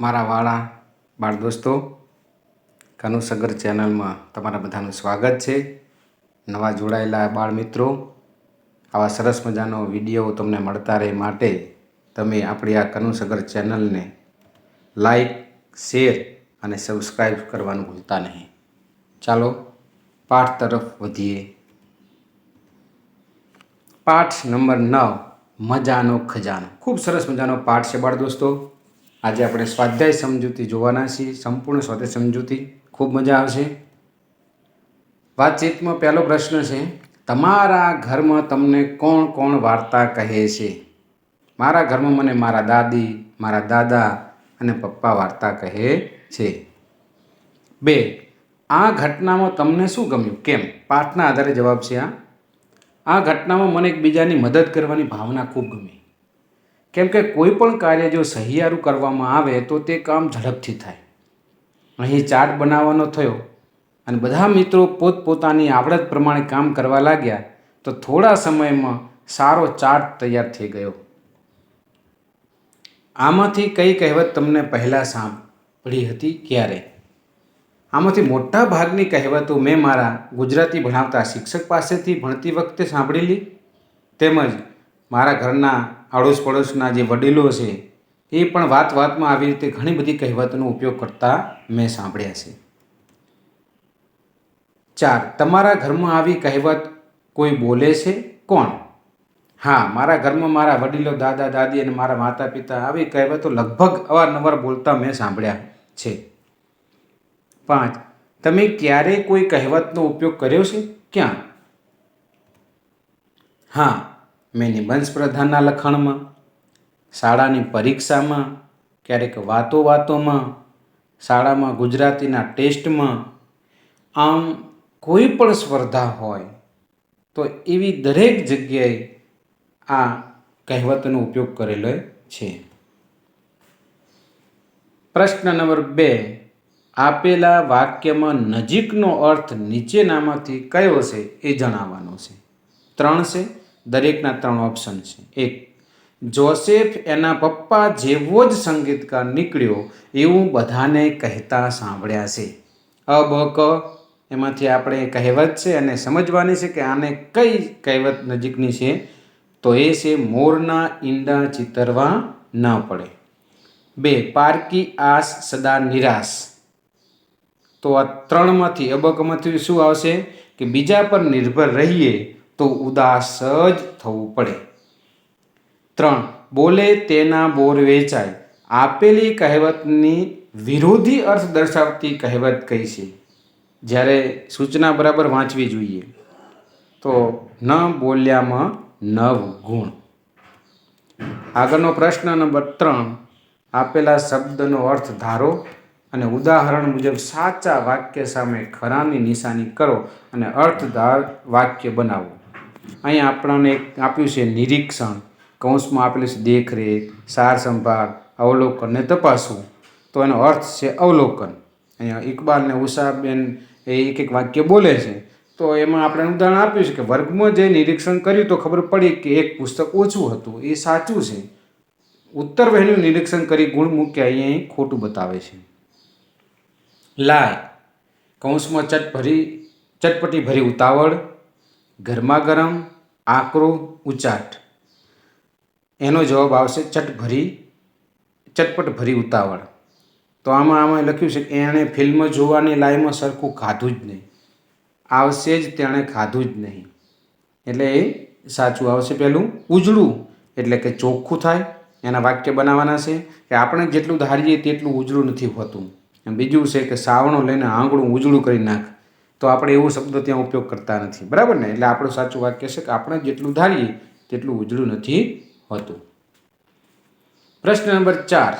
મારા વાળા, બાળ દોસ્તો કનુસગર ચેનલમાં તમારા બધાનું સ્વાગત છે. નવા જોડાયેલા બાળ મિત્રો, આવા સરસ મજાનો વીડિયો તમને મળતા રહે માટે તમે આપણી આ કનુસગર ચેનલને લાઈક, શેર અને સબસ્ક્રાઈબ કરવાનું ભૂલતા નહીં. ચાલો, પાઠ તરફ વધીએ. પાઠ નંબર નવ, મજાનો ખજાનો. ખૂબ સરસ મજાનો પાઠ છે બાળ દોસ્તો. આજે આપણે સ્વાધ્યાય સમજૂતી જોવાના છીએ, સંપૂર્ણ સ્વાધ્યાય સમજૂતી. ખૂબ મજા આવશે. વાતચીતમાં પહેલો પ્રશ્ન છે, તમારા ઘરમાં તમને કોણ કોણ વાર્તા કહે છે? મારા ઘરમાં મને મારા દાદી, મારા દાદા અને પપ્પા વાર્તા કહે છે. બે, આ ઘટનામાં તમને શું ગમ્યું? કેમ? પાઠના આધારે જવાબ છે આ. આ ઘટનામાં મને એકબીજાની મદદ કરવાની ભાવના ખૂબ ગમી. કેમ કે કોઈ પણ કાર્ય જો સહિયારું કરવામાં આવે તો તે કામ ઝડપથી થાય. અહીં ચાર્ટ બનાવવાનો થયો અને બધા મિત્રો પોતપોતાની આવડત પ્રમાણે કામ કરવા લાગ્યા તો થોડા સમયમાં સારો ચાર્ટ તૈયાર થઈ ગયો. આમાંથી કઈ કહેવત તમને પહેલાં સાંભળી હતી ક્યારે? આમાંથી મોટા ભાગની કહેવતો મેં મારા ગુજરાતી ભણાવતા શિક્ષક પાસેથી ભણતી વખતે સાંભળેલી? તેમજ મારા ઘરના આડોશ પડોશના જે વડીલો છે, એ પણ વાત વાતમાં આવી રીતે ઘણી બધી કહેવતોનો ઉપયોગ કરતા મેં સાંભળ્યા છે. ચાર, તમારા ઘરમાં આવી કહેવત કોઈ બોલે છે? કોણ? હા, મારા ઘરમાં મારા વડીલો, દાદા, દાદી અને મારા માતા પિતા આવી કહેવતો લગભગ અવારનવાર બોલતા મેં સાંભળ્યા છે. પાંચ, તમે ક્યારે કોઈ કહેવતનો ઉપયોગ કર્યો છે? ક્યાં? હા મેં નિબંધ સ્પર્ધાના લખાણમાં, શાળાની પરીક્ષામાં, ક્યારેક વાતો વાતોમાં શાળામાં ગુજરાતીના ટેસ્ટમાં, આમ કોઈ પણ સ્પર્ધા હોય, તો એવી દરેક જગ્યાએ આ કહેવતનો ઉપયોગ કરેલો છે. પ્રશ્ન નંબર બે, આપેલા વાક્યમાં નજીકનો અર્થ નીચેનામાંથી કયો છે એ જણાવવાનો છે. ત્રણ છે દરેકના ત્રણ ઓપ્શન છે. એક, જોસેફ એના પપ્પા જેવો જ સંગીતકાર નીકળ્યો એવું બધાને કહેતા સાંભળ્યા છે. અ બ ક, એમાંથી આપણે કહેવત છે અને સમજવાની છે કે આને કઈ કહેવત નજીકની છે, તો એ છે મોરના ઈંડા ચિતરવા ન પડે. બે, પારકી આસ સદા નિરાશ. તો આ ત્રણમાંથી અબકમાંથી શું આવશે? કે બીજા પર નિર્ભર રહીએ તો ઉદાસ જ થવું પડે. ત્રણ, બોલે તેના બોર વેચાય. આપેલી કહેવતની વિરોધી અર્થ દર્શાવતી કહેવત કઈ છે? જ્યારે સૂચના બરાબર વાંચવી જોઈએ, તો ન બોલ્યામાં નવ ગુણ. આગળનો પ્રશ્ન નંબર ત્રણ, આપેલા શબ્દનો અર્થ ધારો અને ઉદાહરણ મુજબ સાચા વાક્ય સામે ખરાની નિશાની કરો અને અર્થધાર વાક્ય બનાવો. અહીં આપણને આપ્યું છે નિરીક્ષણ. કૌંસમાં આપેલું છે દેખરેખ, સાર સંભાળ, અવલોકન તપાસવું. તો એનો અર્થ છે અવલોકન. અહીંયા ઇકબાલ ને ઉષાબેન એ એક એક વાક્ય બોલે છે. તો એમાં આપણે ઉદાહરણ આપ્યું છે કે વર્ગમાં જે નિરીક્ષણ કર્યું તો ખબર પડી કે એક પુસ્તક ઓછું હતું. એ સાચું છે. ઉત્તર વહેલું નિરીક્ષણ કરી ગુણ મૂક્યા અહીંયા ખોટું બતાવે છે. લાય. કૌંસમાં ચટભરી ચટપટી ભરી ઉતાવળ ગરમા ગરમ આકરો, ઉચાટ. એનો જવાબ આવશે ચટભરી ચટપટ ભરી ઉતાવળ. તો આમાં આમાં લખ્યું છે કે એણે ફિલ્મ જોવાની લાઈમાં સરખું ખાધું જ નહીં. આવશે જ તેણે ખાધું જ નહીં. એટલે એ સાચું આવશે પહેલું ઉજળું એટલે કે ચોખ્ખું થાય. એના વાક્ય બનાવવાના છે કે આપણે જેટલું ધારીએ તેટલું ઉજળું નથી હોતું. બીજું છે કે સાવણો લઈને આંગળું ઉજળું કરી નાખ. તો આપણે એવો શબ્દ ત્યાં ઉપયોગ કરતા નથી. બરાબર ને? એટલે આપણું સાચું વાક્ય છે કે આપણે જેટલું ધારીએ તેટલું ઉજળું નથી હોતું. પ્રશ્ન નંબર ચાર.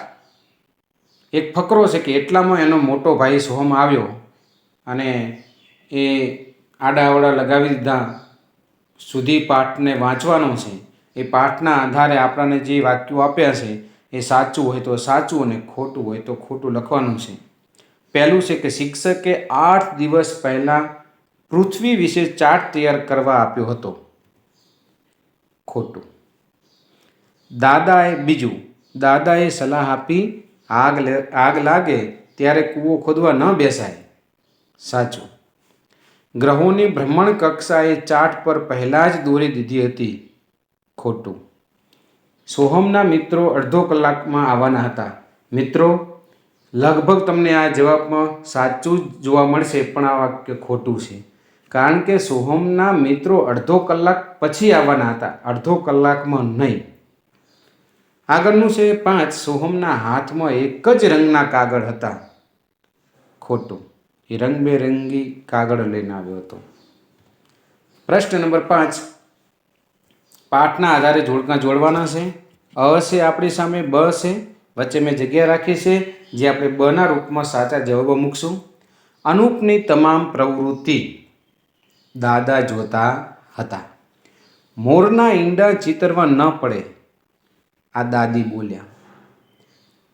એક ફકરો છે કે એટલામાં એનો મોટો ભાઈ સોહમ આવ્યો અને એ આડાઅવડા લગાવી દીધા સુધી પાઠને વાંચવાનો છે. એ પાઠના આધારે આપણને જે વાક્યો આપ્યા છે એ સાચું હોય તો સાચું અને ખોટું હોય તો ખોટું લખવાનું છે. પહેલું છે કે શિક્ષકે આઠ દિવસ પહેલાં પૃથ્વી વિશે ચાર્ટ તૈયાર કરવા આપ્યો હતો. ખોટું. દાદાએ બીજું, દાદાએ સલાહ આપી, આગ આગ લાગે ત્યારે કૂવો ખોદવા ન બેસાય. સાચું. ગ્રહોની ભ્રમણ કક્ષાએ ચાર્ટ પર પહેલાં જ દોરી દીધી હતી. ખોટું. સોહમના મિત્રો અડધો કલાકમાં આવવાના હતા. મિત્રો લગભગ તમને આ જવાબમાં સાચું જ જોવા મળશે, પણ આ વાક્ય ખોટું છે. કારણ કે સોહમના મિત્રો અડધો કલાક પછી આવવાના હતા, અડધો કલાકમાં નહીં. આગળનું છે પાંચ, સોહમના હાથમાં એક જ રંગના કાગળ હતા. ખોટું. એ રંગબેરંગી કાગળ લઈને આવ્યો હતો. પ્રશ્ન નંબર પાંચ. પાઠના આધારે જોડકા જોડવાના છે? અ છે આપણી સામે, બ છે? વચ્ચે મેં જગ્યા રાખી છે, જે આપણે બના રૂપમાં સાચા જવાબો મૂકશું. અનુપની તમામ પ્રવૃત્તિ દાદા જોતા હતા. મોરના ઈંડા ચિતરવા ન પડે, આ દાદી બોલ્યા.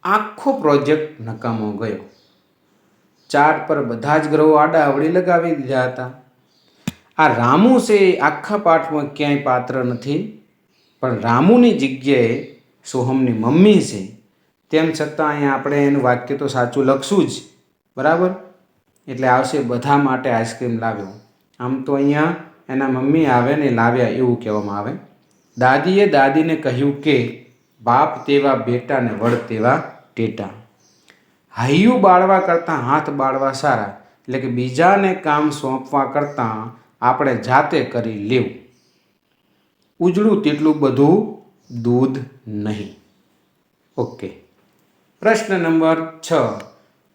આખો પ્રોજેક્ટ નકામો ગયો. ચાર્ટ પર બધા જ ગ્રહો આડા આવડી લગાવી દીધા હતા. આ રામુ છે આખા પાઠમાં ક્યાંય પાત્ર નથી, પણ રામુની જગ્યાએ સોહમની મમ્મી છે. તેમ છતાં અહીંયા આપણે એનું વાક્ય તો સાચું લખશું જ. બરાબર? એટલે આવશે બધા માટે આઈસ્ક્રીમ લાવ્યો. આમ તો અહીંયા એના મમ્મી આવે ને લાવ્યા એવું કહેવામાં આવે. દાદીએ દાદીને કહ્યું કે, બાપ તેવા, બેટા ને વડ તેવા, ટેટા. હૈયું બાળવા કરતાં હાથ બાળવા સારા. એટલે કે બીજાને કામ સોંપવા કરતાં આપણે જાતે કરી લેવું. ઉજળું તેટલું બધું દૂધ નહીં. ઓકે. પ્રશ્ન નંબર છ.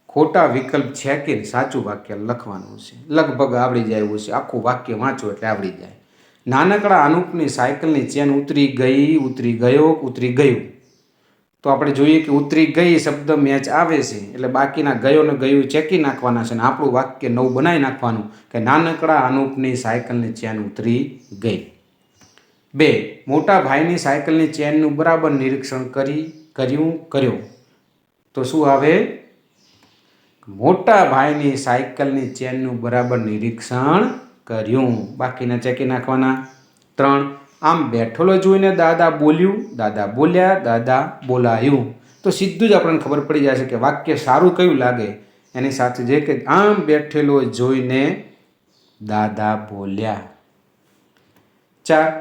ખોટા વિકલ્પ છે કે સાચું વાક્ય લખવાનું છે. લગભગ આવડી જાય એવું છે. આખું વાક્ય વાંચો એટલે આવડી જાય. નાનકડા અનુપની સાયકલની ચેન ઉતરી ગઈ, ઉતરી ગયો, ઉતરી ગયું. તો આપણે જોઈએ કે ઉતરી ગઈ શબ્દ મેચ આવે છે. એટલે બાકીના ગયો ને ગયું ચેકી નાખવાના છે ને આપણું વાક્ય નવું બનાવી નાખવાનું કે નાનકડા અનુપની સાયકલની ચેન ઉતરી ગઈ. બે. મોટા ભાઈની સાયકલની ચેનનું બરાબર નિરીક્ષણ કરી, કર્યું, કર્યો. તો શું આવે? મોટા ભાઈની સાયકલની ચેનનું બરાબર નિરીક્ષણ કર્યું. બાકીના ચેકી નાખવાના. ત્રણ, આમ બેઠેલો જોઈને દાદા બોલ્યું, દાદા બોલ્યા, દાદા બોલાયું. તો સીધું જ આપણને ખબર પડી જશે કે વાક્ય સારું કયું લાગે. એની સાથે જે કે આમ બેઠેલો જોઈને દાદા બોલ્યા. ચાર,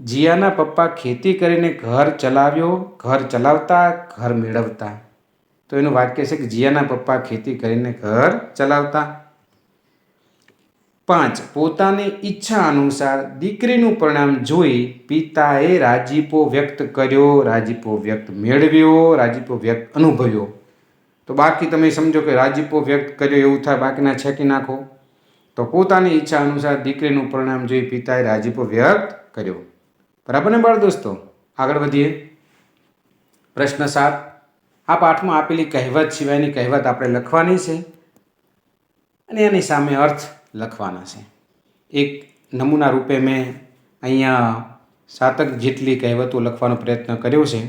જીયાના પપ્પા ખેતી કરીને ઘર ચલાવ્યો, ઘર ચલાવતા, ઘર મેળવતા. તો એનું વાક્ય છે કે જીયાના પપ્પા ખેતી કરીને ઘર ચલાવતા. પાંચ, પોતાની ઈચ્છા અનુસાર દીકરીનું પરિણામ જોઈ પિતાએ રાજીપો વ્યક્ત કર્યો, રાજીપો વ્યક્ત મેળવ્યો, રાજીપો વ્યક્ત અનુભવ્યો. તો બાકી તમે સમજો કે રાજીપો વ્યક્ત કર્યો એવું થાય, બાકીના છેકી નાખો. તો પોતાની ઈચ્છા અનુસાર દીકરીનું પરિણામ જોઈ પિતાએ રાજીપો વ્યક્ત કર્યો. બરાબર ને બાળ દોસ્તો? આગળ વધીએ. પ્રશ્ન સાત આ પાઠમાં આપેલી કહેવત સિવાયની કહેવત આપણે લખવાની છે અને એની સામે અર્થ લખવાના છે. એક નમૂના રૂપે મેં અહીંયા સાતક જેટલી કહેવતો લખવાનો પ્રયત્ન કર્યો છે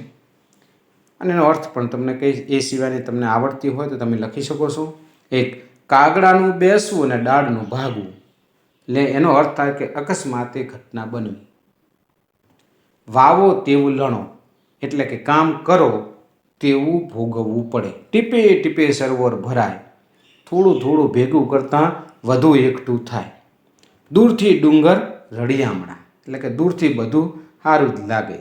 અને એનો અર્થ પણ તમને કઈ એ સિવાયની તમને આવડતી હોય તો તમે લખી શકો છો. એક, કાગડાનું બેસવું અને દાળનું ભાગવું. એટલે એનો અર્થ થાય કે અકસ્માતે ઘટના બનવી. વાવો તેવું લણો. એટલે કે કામ કરો તેવું ભોગવવું પડે. ટીપે ટીપે સરોવર ભરાય. થોડું થોડું ભેગું કરતાં વધુ એકઠું થાય. દૂરથી ડુંગર રળિયામણા. એટલે કે દૂરથી બધું સારું જ લાગે.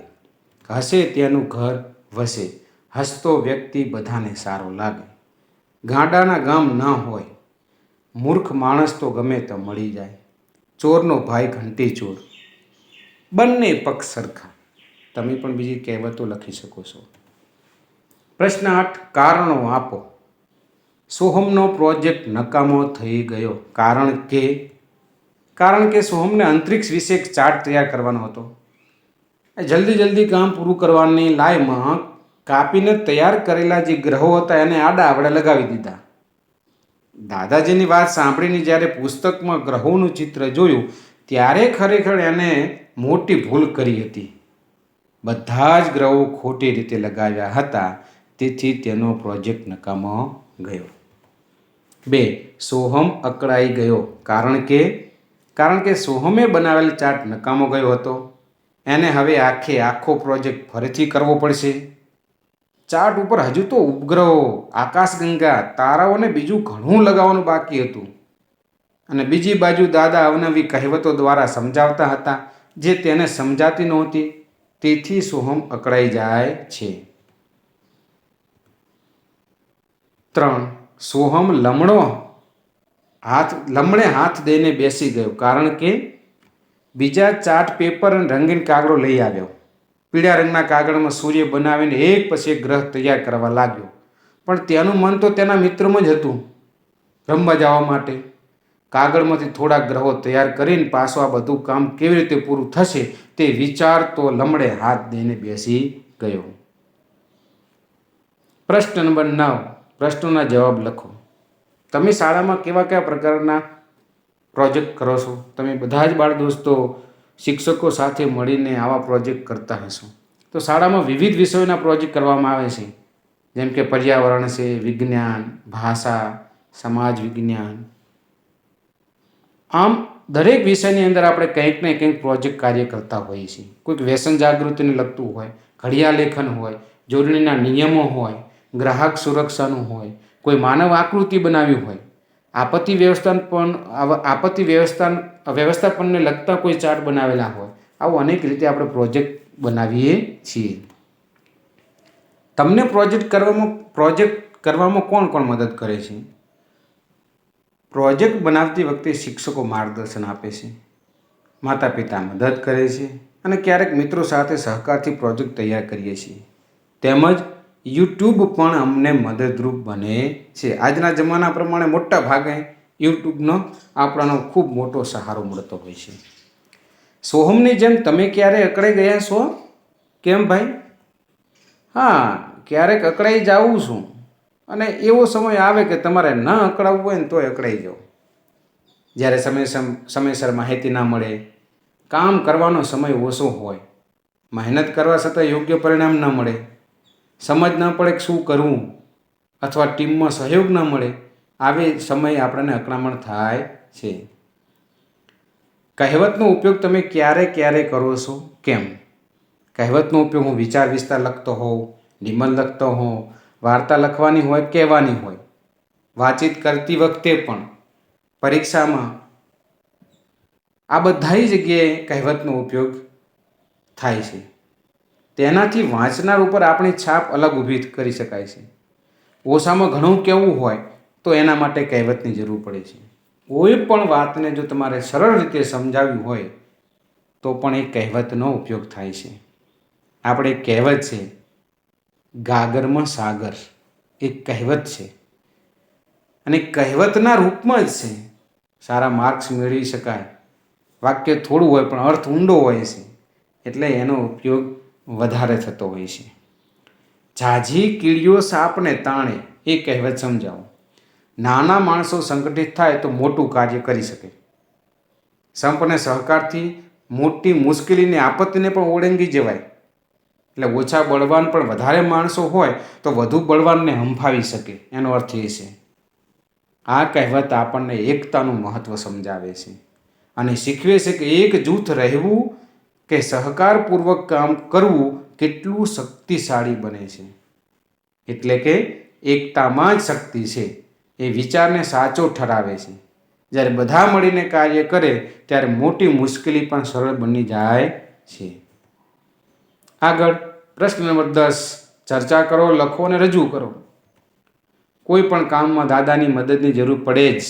હસે ત્યાંનું ઘર વસે. હસતો વ્યક્તિ બધાને સારો લાગે. ગાંડાના ગામ ન હોય. મૂર્ખ માણસ તો ગમે તો મળી જાય. ચોરનો ભાઈ ઘંટી ચોર બંને પક્ષ સરખા. તમે પણ બીજી કહેવતો લખી શકો છો. પ્રશ્ન આઠ કારણો આપો. સોહમનો પ્રોજેક્ટ નકામો થઈ ગયો. કારણ કે કારણ કે સોહમને અંતરિક્ષ વિશે એક ચાર્ટ તૈયાર કરવાનો હતો. જલ્દી જલ્દી કામ પૂરું કરવાની લાયમાં કાપીને તૈયાર કરેલા જે ગ્રહો હતા એને આડા આવડે લગાવી દીધા. દાદાજીની વાત સાંભળીને જ્યારે પુસ્તકમાં ગ્રહોનું ચિત્ર જોયું, ત્યારે ખરેખર એને મોટી ભૂલ કરી હતી. બધા જ ગ્રહો ખોટી રીતે લગાવ્યા હતા. તેથી તેનો પ્રોજેક્ટ નકામો ગયો. બે, સોહમ અકળાઈ ગયો. કારણ કે કારણ કે સોહમે બનાવેલ ચાર્ટ નકામો ગયો હતો. એને હવે આખે આખો પ્રોજેક્ટ ફરીથી કરવો પડશે. ચાર્ટ ઉપર હજુ તો ઉપગ્રહો, આકાશગંગા તારાઓને બીજું ઘણું લગાવવાનું બાકી હતું. અને બીજી બાજુ દાદા અવનવી કહેવતો દ્વારા સમજાવતા હતા, જે તેને સમજાતી નહોતી. તેથી સોહમ અકળાઈ જાય છે. ત્રણ. સોહમ લમણો હાથ, લમણે હાથ દઈને બેસી ગયો. કારણ કે બીજા ચાર્ટ પેપર અને રંગીન કાગડો લઈ આવ્યો. પીળા રંગના કાગળમાં સૂર્ય બનાવીને એક પછી એક ગ્રહ તૈયાર કરવા લાગ્યો. પણ તેનું મન તો તેના મિત્રોમાં જ હતું. રમવા જવા માટે. કાગળમાંથી થોડા ગ્રહો તૈયાર કરીને પાછું આ બધું કામ કેવી રીતે પૂરું થશે તે વિચાર તો લમડે હાથ દઈને બેસી ગયો. પ્રશ્ન નંબર નવ. પ્રશ્નોના જવાબ લખો. તમે શાળામાં કેવા કયા પ્રકારના પ્રોજેક્ટ કરો છો? તમે બધા જ બાળ દોસ્તો શિક્ષકો સાથે મળીને આવા પ્રોજેક્ટ કરતા હશો. તો શાળામાં વિવિધ વિષયોના પ્રોજેક્ટ કરવામાં આવે છે. જેમ કે પર્યાવરણ છે, વિજ્ઞાન, ભાષા, સમાજ વિજ્ઞાન. આમ દરેક વિષયની અંદર આપણે કંઈક ને કંઈક પ્રોજેક્ટ કાર્ય કરતા હોઈએ છીએ. કોઈક વ્યસન જાગૃતિને લગતું હોય, ઘડિયા લેખન હોય, જોડણીના નિયમો હોય ગ્રાહક સુરક્ષાનું હોય, કોઈ માનવ આકૃતિ બનાવી હોય, આપત્તિ વ્યવસ્થાપન આપત્તિ વ્યવસ્થાન, વ્યવસ્થાપનને લગતા કોઈ ચાર્ટ બનાવેલા હોય, આવું અનેક રીતે આપણે પ્રોજેક્ટ બનાવીએ છીએ. તમને પ્રોજેક્ટ કરવામાં પ્રોજેક્ટ કરવામાં કોણ કોણ મદદ કરે છે? પ્રોજેક્ટ બનાવતી વખતે શિક્ષકો માર્ગદર્શન આપે છે માતા પિતા મદદ કરે છે અને ક્યારેક મિત્રો સાથે સહકારથી પ્રોજેક્ટ તૈયાર કરીએ છીએ. તેમજ યુટ્યુબ પણ અમને મદદરૂપ બને છે. આજના જમાના પ્રમાણે મોટા ભાગે યુટ્યુબનો આપણાનો ખૂબ મોટો સહારો મળતો હોય છે. સોહમની જેમ તમે ક્યારે અકળાઈ ગયા છો? કેમ ભાઈ? હા, ક્યારેક અકળાઈ જાઉં છું. અને એવો સમય આવે કે તમારે ન અકળાવવું હોય ને તોય અકળાઈ જાઓ. જ્યારે સમયસર સમયસર માહિતી ના મળે, કામ કરવાનો સમય ઓછો હોય. મહેનત કરવા છતાં યોગ્ય પરિણામ ન મળે. સમજ ન પડે કે શું કરવું અથવા ટીમમાં સહયોગ ન મળે, આવે સમય આપણને અકળામણ થાય છે. કહેવતનો ઉપયોગ તમે ક્યારે ક્યારે કરો છો? કેમ? કહેવતનો ઉપયોગ હું વિચાર વિસ્તાર લખતો હોઉં, નિબંધ લખતો હોઉં, વાર્તા લખવાની હોય કહેવાની હોય, વાતચીત કરતી વખતે પણ. પરીક્ષામાં આ બધાય જગ્યાએ કહેવતનો ઉપયોગ થાય છે. તેનાથી વાંચનાર ઉપર આપણી છાપ અલગ ઊભી કરી શકાય છે. ઓછામાં ઘણું કહેવું હોય તો એના માટે કહેવતની જરૂર પડે છે. કોઈ પણ વાતને જો તમારે સરળ રીતે સમજાવવી હોય તો પણ એ કહેવતનો ઉપયોગ થાય છે. આપણે કહેવત છે, ગાગરમાં સાગર એક કહેવત છે. અને કહેવતના રૂપમાં જ છે. સારા માર્ક્સ મેળવી શકાય. વાક્ય થોડું હોય પણ અર્થ ઊંડો હોય છે. એટલે એનો ઉપયોગ વધારે થતો હોય છે. ઝાઝી કીડીઓ સાપને તાણે, એ કહેવત સમજાવો. નાના માણસો સંગઠિત થાય તો મોટું કાર્ય કરી શકે. સંપને સહકારથી મોટી મુશ્કેલીને આપત્તિને પણ ઓળંગી જવાય. એટલે ઓછા બળવાન પણ વધારે માણસો હોય તો વધુ બળવાનને હંફાવી શકે, એનો અર્થ એ છે. આ કહેવત આપણને એકતાનું મહત્ત્વ સમજાવે છે. અને શીખવે છે કે એક જૂથ રહેવું કે સહકારપૂર્વક કામ કરવું કેટલું શક્તિશાળી બને છે. એટલે કે એકતામાં જ શક્તિ છે એ વિચારને સાચો ઠરાવે છે. જ્યારે બધા મળીને કાર્ય કરે, ત્યારે મોટી મુશ્કેલી પણ સરળ બની જાય છે. આગળ પ્રશ્ન નંબર દસ, ચર્ચા કરો, લખો અને રજૂ કરો. કોઈ પણ કામમાં દાદાની મદદની જરૂર પડે જ.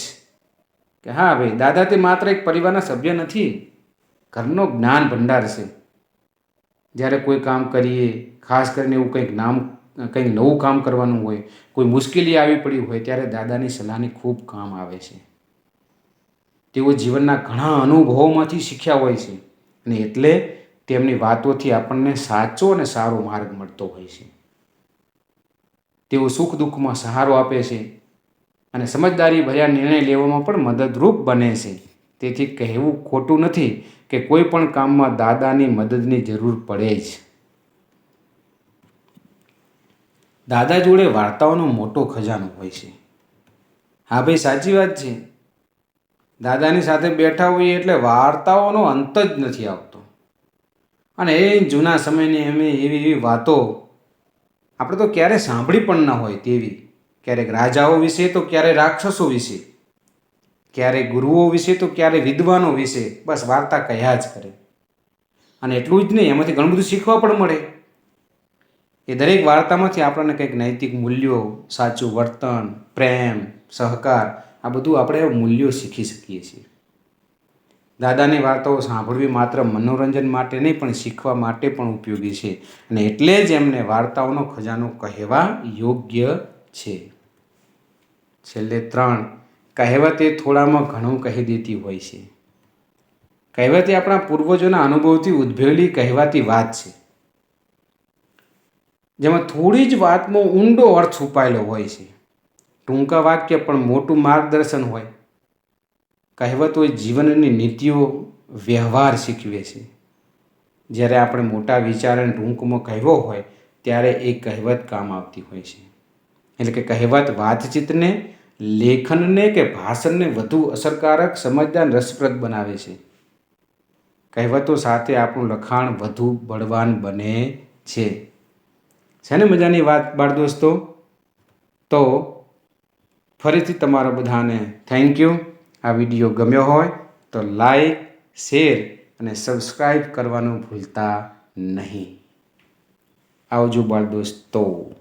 કે હા ભાઈ, દાદા તે માત્ર એક પરિવારના સભ્ય નથી. ઘરનો જ્ઞાન ભંડાર છે. જ્યારે કોઈ કામ કરીએ, ખાસ કરીને એવું કંઈક નામ, કંઈક નવું કામ કરવાનું હોય, કોઈ મુશ્કેલી આવી પડી હોય, ત્યારે દાદાની સલાહની ખૂબ કામ આવે છે. તેઓ જીવનના ઘણા અનુભવોમાંથી શીખ્યા હોય છે અને એટલે તેમની વાતોથી આપણને સાચો અને સારો માર્ગ મળતો હોય છે. તેઓ સુખ દુઃખમાં સહારો આપે છે અને સમજદારી ભર્યા નિર્ણય લેવામાં પણ મદદરૂપ બને છે. તેથી કહેવું ખોટું નથી કે કોઈ પણ કામમાં દાદાની મદદની જરૂર પડે જ. દાદા જોડે વાર્તાઓનો મોટો ખજાનો હોય છે. હા ભાઈ, સાચી વાત છે. દાદાની સાથે બેઠા હોઈએ એટલે વાર્તાઓનો અંત જ નથી આવતો. અને એ જૂના સમયની એમ એવી એવી વાતો આપણે તો ક્યારે સાંભળી પણ ન હોય તેવી. ક્યારેક રાજાઓ વિશે, તો ક્યારેક રાક્ષસો વિશે. ક્યારે ગુરુઓ વિશે તો ક્યારે વિદ્વાનો વિશે બસ વાર્તા કહ્યા જ કરે. અને એટલું જ નહીં, એમાંથી ઘણું બધું શીખવા પણ મળે. એ દરેક વાર્તામાંથી આપણને કંઈક નૈતિક મૂલ્યો, સાચું વર્તન, પ્રેમ, સહકાર, આ બધું આપણે મૂલ્યો શીખી શકીએ છીએ. દાદાની વાર્તાઓ સાંભળવી માત્ર મનોરંજન માટે નહીં, પણ શીખવા માટે પણ ઉપયોગી છે. અને એટલે જ એમને વાર્તાઓનો ખજાનો કહેવા યોગ્ય છે. છેલ્લે ત્રણ. કહેવત એ થોડામાં ઘણું કહી દેતી હોય છે. કહેવત એ આપણા પૂર્વજોના અનુભવથી ઉદ્ભવેલી કહેવાતી વાત છે. જેમાં થોડી જ વાતમાં ઊંડો અર્થ છુપાયેલો હોય છે. ટૂંકા વાક્ય પણ મોટું માર્ગદર્શન હોય. કહેવતો જીવનની નીતિઓ વ્યવહાર શીખવે છે. જ્યારે આપણે મોટા વિચારને ટૂંકમાં કહેવો હોય, ત્યારે એ કહેવત કામ આવતી હોય છે. એટલે કે કહેવત વાતચીતને લેખનને કે ભાષણને વધુ અસરકારક, સમજદાર, રસપ્રદ બનાવે છે. કહેવતો સાથે આપણું લખાણ વધુ બળવાન બને છે. છે ને મજાની વાત બાળ દોસ્તો? તો ફરીથી તમારા બધાને થેન્ક યુ આ વીડિયો ગમ્યો હોય તો લાઈક શેર અને સબસ્ક્રાઈબ કરવાનું ભૂલતા નહીં. આવજો બાળ દોસ્તો.